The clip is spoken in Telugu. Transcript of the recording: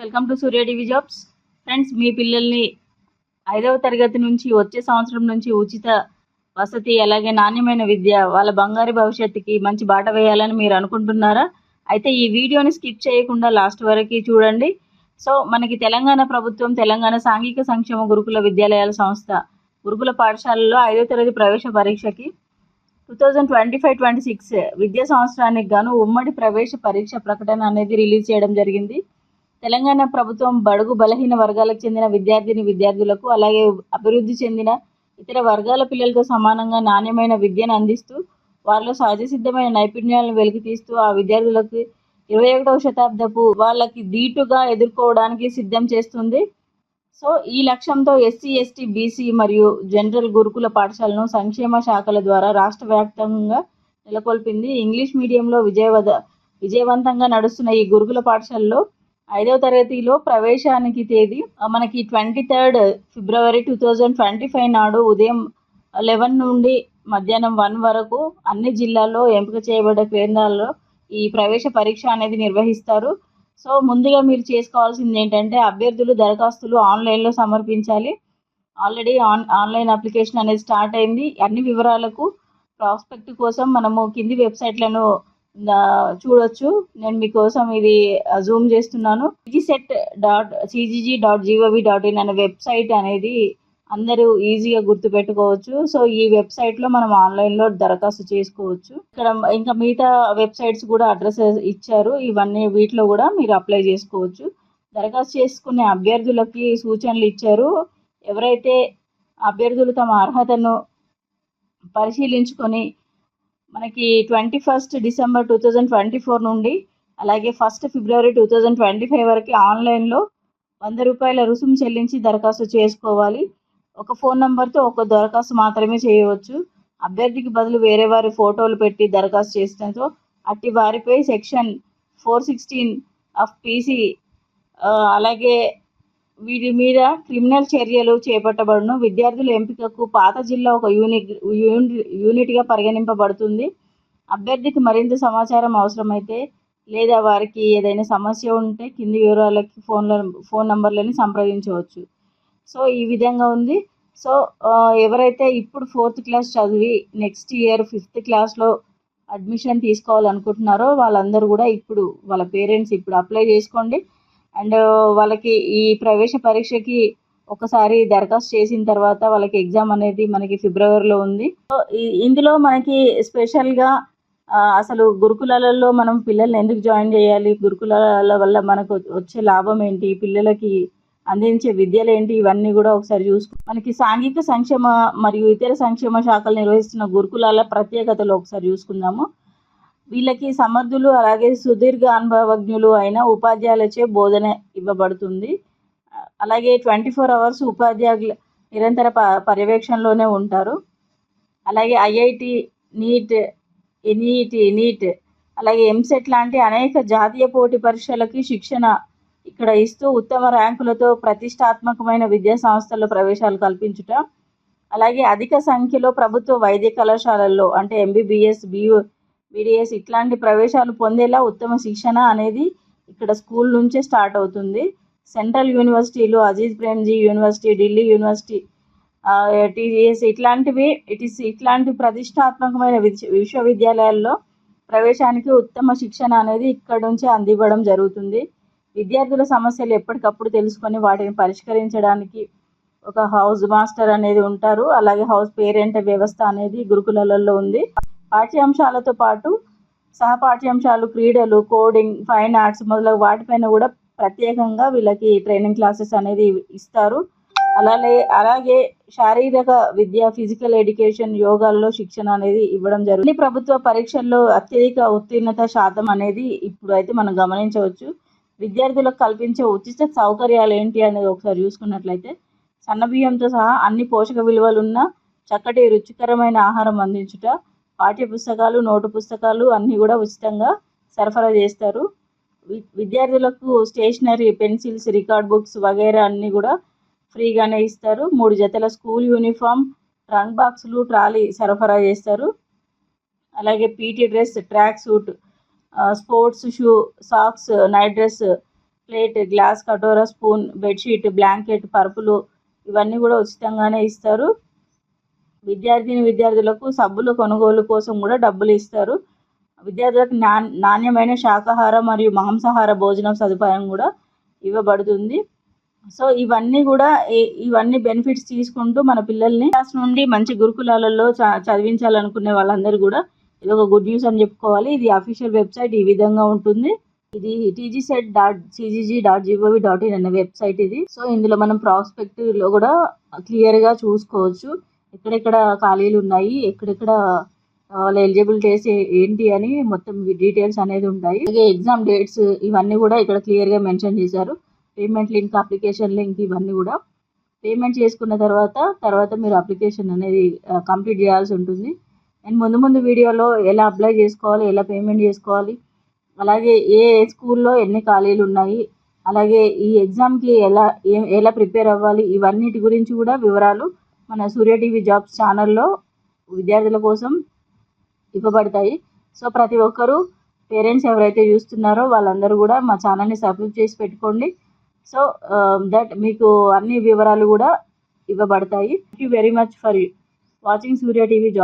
Welcome to Surya DV jobs friends మీ పిల్లల్ని ఐదవ తరగతి నుంచి వచ్చే సంవత్సరం నుంచి ఉచిత వసతి అలాగే నాణ్యమైన విద్య వాళ్ళ బంగారు భవిష్యత్తుకి మంచి బాట వేయాలని మీరు అనుకుంటున్నారా? అయితే ఈ వీడియోని స్కిప్ చేయకుండా లాస్ట్ వరకు చూడండి. సో మనకి తెలంగాణ ప్రభుత్వం తెలంగాణ సాంఘిక సంక్షేమ గురుకుల విద్యాలయాల సంస్థ గురుకుల పాఠశాలలో ఐదవ తరగతి ప్రవేశ పరీక్షకి two thousand twenty five twenty six విద్యా సంవత్సరానికి గాను ఉమ్మడి ప్రవేశ పరీక్ష ప్రకటన అనేది రిలీజ్ చేయడం జరిగింది. తెలంగాణ ప్రభుత్వం బడుగు బలహీన వర్గాలకు చెందిన విద్యార్థిని విద్యార్థులకు అలాగే అభివృద్ధి చెందిన ఇతర వర్గాల పిల్లలతో సమానంగా నాణ్యమైన విద్యను అందిస్తూ వారిలో సహజసిద్ధమైన నైపుణ్యాలను వెలికితీస్తూ ఆ విద్యార్థులకు ఇరవై ఒకటవ శతాబ్దపు వాళ్ళకి దీటుగా ఎదుర్కోవడానికి సిద్ధం చేస్తుంది. సో ఈ లక్ష్యంతో ఎస్సీ ఎస్టీ బీసీ మరియు జనరల్ గురుకుల పాఠశాలను సంక్షేమ శాఖల ద్వారా రాష్ట్ర వ్యాప్తంగా నెలకొల్పింది. ఇంగ్లీష్ మీడియంలో విజయవద విజయవంతంగా నడుస్తున్న ఈ గురుకుల పాఠశాలలో ఐదవ తరగతిలో ప్రవేశానికి తేదీ మనకి twenty third February two thousand twenty five నాడు ఉదయం లెవెన్ నుండి మధ్యాహ్నం వన్ వరకు అన్ని జిల్లాల్లో ఎంపిక చేయబడ్డ కేంద్రాల్లో ఈ ప్రవేశ పరీక్ష అనేది నిర్వహిస్తారు. సో ముందుగా మీరు చేసుకోవాల్సింది ఏంటంటే అభ్యర్థులు దరఖాస్తులు ఆన్లైన్లో సమర్పించాలి. ఆల్రెడీ ఆన్ ఆన్లైన్ అప్లికేషన్ అనేది స్టార్ట్ అయింది. అన్ని వివరాలకు ప్రాస్పెక్ట్ కోసం మనము కింది వెబ్సైట్లను చూడొచ్చు. నేను మీకోసం ఇది జూమ్ చేస్తున్నాను. CGSET dot CGG dot G O V dot in అనే వెబ్సైట్ అనేది అందరూ ఈజీగా గుర్తుపెట్టుకోవచ్చు. సో ఈ వెబ్సైట్లో మనం ఆన్లైన్లో దరఖాస్తు చేసుకోవచ్చు. ఇక్కడ ఇంకా మిగతా వెబ్సైట్స్ కూడా అడ్రస్ ఇచ్చారు. ఇవన్నీ వీటిలో కూడా మీరు అప్లై చేసుకోవచ్చు. దరఖాస్తు చేసుకునే అభ్యర్థులకి సూచనలు ఇచ్చారు. ఎవరైతే అభ్యర్థులు తమ అర్హతను పరిశీలించుకొని మనకి twenty first December two thousand twenty four నుండి అలాగే first February two thousand twenty five వరకు ఆన్లైన్లో వంద రూపాయల రుసుము చెల్లించి దరఖాస్తు చేసుకోవాలి. ఒక ఫోన్ నంబర్తో ఒక దరఖాస్తు మాత్రమే చేయవచ్చు. అభ్యర్థికి బదులు వేరే వారి ఫోటోలు పెట్టి దరఖాస్తు చేసినతో అట్టి వారిపై section four sixteen of PC అలాగే వీటి మీద క్రిమినల్ చర్యలు చేపట్టబడును. విద్యార్థుల ఎంపికకు పాత జిల్లా ఒక యూనిట్ యూనిట్గా పరిగణింపబడుతుంది. అభ్యర్థికి మరింత సమాచారం అవసరమైతే లేదా వారికి ఏదైనా సమస్య ఉంటే కింది వివరాలకి ఫోన్ల ఫోన్ నంబర్లని సంప్రదించవచ్చు. సో ఈ విధంగా ఉంది. సో ఎవరైతే ఇప్పుడు ఫోర్త్ క్లాస్ చదివి నెక్స్ట్ ఇయర్ ఫిఫ్త్ క్లాస్లో అడ్మిషన్ తీసుకోవాలనుకుంటున్నారో వాళ్ళందరూ కూడా ఇప్పుడు వాళ్ళ పేరెంట్స్ ఇప్పుడు అప్లై చేసుకోండి. అండ్ వాళ్ళకి ఈ ప్రవేశ పరీక్షకి ఒకసారి దరఖాస్తు చేసిన తర్వాత వాళ్ళకి ఎగ్జామ్ అనేది మనకి ఫిబ్రవరిలో ఉంది. సో ఇందులో మనకి స్పెషల్గా అసలు గురుకులాలలో మనం పిల్లల్ని ఎందుకు జాయిన్ చేయాలి? గురుకులాల వల్ల మనకు వచ్చే లాభం ఏంటి? పిల్లలకి అందించే విద్యలు ఏంటి? ఇవన్నీ కూడా ఒకసారి చూసుకో మనకి సాంఘిక సంక్షేమ మరియు ఇతర సంక్షేమ శాఖలు నిర్వహిస్తున్న గురుకులాల ప్రత్యేకతలు ఒకసారి చూసుకుందాము. వీళ్ళకి సమర్థులు అలాగే సుదీర్ఘ అనుభవజ్ఞులు అయిన ఉపాధ్యాయులచే బోధన ఇవ్వబడుతుంది. అలాగే ట్వంటీ ఫోర్ అవర్స్ ఉపాధ్యాయులు నిరంతర ప పర్యవేక్షణలోనే ఉంటారు. అలాగే ఐఐటి నీట్ ఎన్ఈటి నీట్ అలాగే ఎంసెట్ లాంటి అనేక జాతీయ పోటీ పరీక్షలకి శిక్షణ ఇక్కడ ఇస్తూ ఉత్తమ ర్యాంకులతో ప్రతిష్టాత్మకమైన విద్యా సంస్థల్లో ప్రవేశాలు కల్పించుట. అలాగే అధిక సంఖ్యలో ప్రభుత్వ వైద్య కళాశాలల్లో అంటే ఎంబీబీఎస్ బియూ బీడిఎస్ ఇట్లాంటి ప్రవేశాలు పొందేలా ఉత్తమ శిక్షణ అనేది ఇక్కడ స్కూల్ నుంచే స్టార్ట్ అవుతుంది. సెంట్రల్ యూనివర్సిటీలు Aziz Premji university Delhi university TGS ఇట్లాంటివి ఇట్ ఇస్ ఇట్లాంటి ప్రతిష్టాత్మకమైన విశ్వవిద్యాలయాల్లో ప్రవేశానికి ఉత్తమ శిక్షణ అనేది ఇక్కడ నుంచే అందివ్వడం జరుగుతుంది. విద్యార్థుల సమస్యలు ఎప్పటికప్పుడు తెలుసుకొని వాటిని పరిష్కరించడానికి ఒక హౌస్ మాస్టర్ అనేది ఉంటారు. అలాగే హౌస్ పేరెంట్ వ్యవస్థ అనేది గురుకులాలలో ఉంది. పాఠ్యాంశాలతో పాటు సహపాఠ్యాంశాలు క్రీడలు కోడింగ్ ఫైన్ ఆర్ట్స్ మొదలగు వాటిపైన కూడా ప్రత్యేకంగా వీళ్ళకి ట్రైనింగ్ క్లాసెస్ అనేది ఇస్తారు. అలాగే అలాగే శారీరక విద్య ఫిజికల్ ఎడ్యుకేషన్ యోగాల్లో శిక్షణ అనేది ఇవ్వడం జరుగుతుంది ప్రభుత్వ పరీక్షల్లో అత్యధిక ఉత్తీర్ణత శాతం అనేది ఇప్పుడు అయితే మనం గమనించవచ్చు. విద్యార్థులకు కల్పించే ఉచిత సౌకర్యాలు ఏంటి అనేది ఒకసారి చూసుకున్నట్లయితే సన్నబియ్యంతో సహా అన్ని పోషక విలువలున్న చక్కటి రుచికరమైన ఆహారం అందించుట పాఠ్య పుస్తకాలు నోటు పుస్తకాలు అన్నీ కూడా ఉచితంగా సరఫరా చేస్తారు. వి- విద్యార్థులకు స్టేషనరీ పెన్సిల్స్ రికార్డ్ బుక్స్ వగైరా అన్నీ కూడా ఫ్రీగానే ఇస్తారు. మూడు జతల స్కూల్ యూనిఫామ్ రంగ్ బాక్సులు ట్రాలీ సరఫరా చేస్తారు. అలాగే PT dress track suit sports shoe socks night dress plate glass కటోరా spoon bedsheet blanket పరుపులు ఇవన్నీ కూడా ఉచితంగానే ఇస్తారు. విద్యార్థిని విద్యార్థులకు సబ్బులు కొనుగోలు కోసం కూడా డబ్బులు ఇస్తారు. విద్యార్థులకు నా నాణ్యమైన శాకాహార మరియు మాంసాహార భోజనం సదుపాయం కూడా ఇవ్వబడుతుంది. సో ఇవన్నీ కూడా ఇవన్నీ బెనిఫిట్స్ తీసుకుంటూ మన పిల్లల్ని క్లాస్ నుండి మంచి గురుకులాలలో చ- చదివించాలనుకునే వాళ్ళందరూ కూడా ఇది ఒక గుడ్ న్యూస్ అని చెప్పుకోవాలి. ఇది అఫీషియల్ వెబ్సైట్ ఈ విధంగా ఉంటుంది. ఇది TG set dot CGG dot G O V dot in అనే వెబ్సైట్ ఇది. సో ఇందులో మనం ప్రాస్పెక్ట్లో కూడా క్లియర్గా చూసుకోవచ్చు. ఎక్కడెక్కడ ఖాళీలు ఉన్నాయి ఎక్కడెక్కడ వాళ్ళ ఎలిజిబిలిటీస్ ఏంటి అని మొత్తం డీటెయిల్స్ అనేది ఉంటాయి. అలాగే ఎగ్జామ్ డేట్స్ ఇవన్నీ కూడా ఇక్కడ క్లియర్గా మెన్షన్ చేశారు. పేమెంట్ లింక్ అప్లికేషన్ లింక్ ఇవన్నీ కూడా. పేమెంట్ చేసుకున్న తర్వాత తర్వాత మీరు అప్లికేషన్ అనేది కంప్లీట్ చేయాల్సి ఉంటుంది. అండ్ ముందు ముందు వీడియోలో ఎలా అప్లై చేసుకోవాలి ఎలా పేమెంట్ చేసుకోవాలి అలాగే ఏ స్కూల్లో ఎన్ని ఖాళీలు ఉన్నాయి అలాగే ఈ ఎగ్జామ్కి ఎలా ఎలా ప్రిపేర్ అవ్వాలి ఇవన్నిటి గురించి కూడా వివరాలు మన సూర్య టీవీ జాబ్స్ ఛానల్లో విద్యార్థుల కోసం ఇవ్వబడతాయి. సో ప్రతి ఒక్కరూ పేరెంట్స్ ఎవరైతే చూస్తున్నారో వాళ్ళందరూ కూడా మా ఛానల్ని సబ్స్క్రైబ్ చేసి పెట్టుకోండి. సో um, దట్ మీకు అన్ని వివరాలు కూడా ఇవ్వబడతాయి. Thank you very much for watching Surya TV job